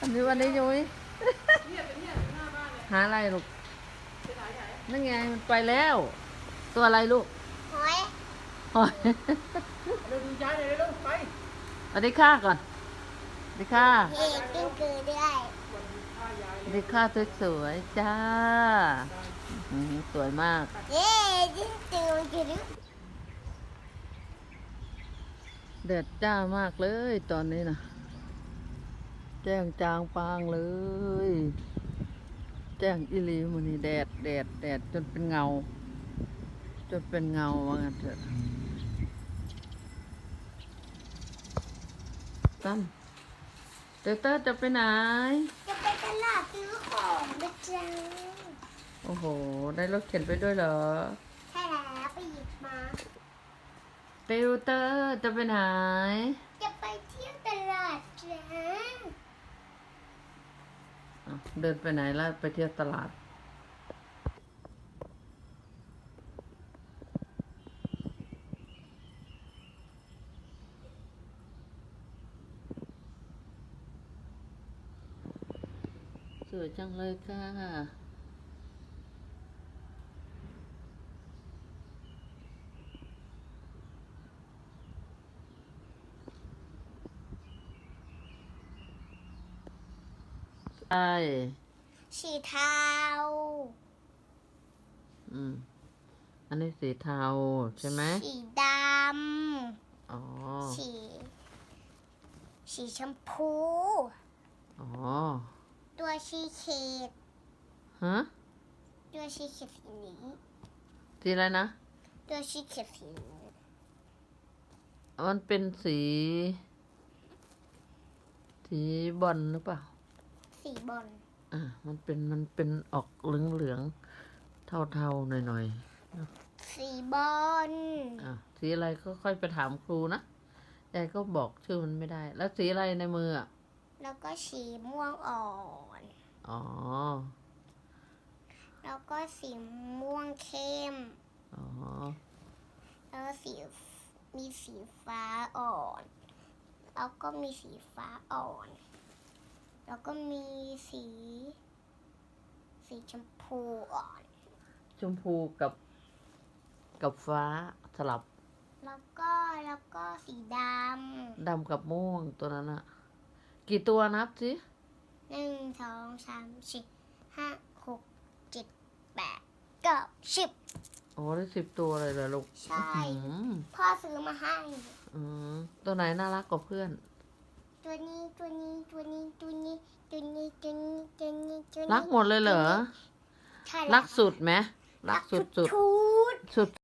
อันนี้วันนี้ยุ้ยหาอะไรลูกนั่นไงมันไปแล้ว ตัวอะไรลูกหอยหอยเร็วดูย้ายเลยเร็วไปสวัสดีค่ะก่อนสวัสดีค่ะเห็ดกิ้งกือด้วยสวัสดีค่ะสวยๆจ้าอื้อหือสวยมากเย้กิ้งกือจะรู้เดือดจ้ามากเลยตอนนี้นะ แจ้งจางปางเลย แจ้งอิลีมันนี่แดดแดดแดดจนเป็นเงา จนเป็นเงาว่างั้นเถอะตั้มเตเตอร์จะไปไหน จะไปตลาดซื้อของนะจ๊ะโอ้โห ได้รถเข็นไปด้วยเหรอ ใช่แล้วไปหยิบมาเตวเตอร์จะไปไหน จะไปเที่ยวตลาดจ้ะ อ้าว เดินไปไหนแล้วไปเที่ยวตลาด สวยจังเลยค่ะ ใช่สีเทา อืม อันนี้สีเทาใช่ไหมสีดอ๋อำสี สีชมพู อ๋อ ตัวชีเขตฮะ ตัวชีเขตสีนี้ สีอะไรนะ ตัวชีเขตสีนี้ มันเป็นสี สีบอลหรือเปล่า สีบอลอะมันเป็นมันเป็นออกเหลืองเหลืองๆเทาๆหน่อยสีบอลๆอะสีอะไรก็ค่อยไปถามครูนะยายก็บอกชื่อมันไม่ได้ แล้วสีอะไรในมืออะแล้วก็สีม่วงอ่อน อ๋อ แล้วก็สีม่วงเข้ม อ๋อ แล้วก็สีมีสีฟ้าอ่อน แล้วก็มีสีฟ้าอ่อน แล้วก็มีสี สีชมพูอ่อน ชมพูกับ กับฟ้าสลับแล้วก็แล้วก็สีดดำกับม่วงตัวนั้นอะกี่ตัวนับสิำหนึ่งสองสามสี่ห้าหกเจ็ดแปดเก้าสิบ โอ้ได้สิบตัวเลยเหรอลูกใช่ อืมพ่อซื้อมาให้ อืมตัวไหนน่ารักกว่าเพื่อน ตัวนี้ตัวนี้ตัวนี้ตัวนี้ตัวนี้ตัวนี้ตัวนี้ตัวนี้รักหมดเลยเหรอ ใช่รักสุดไหมรักสุดสุด ชุด สุด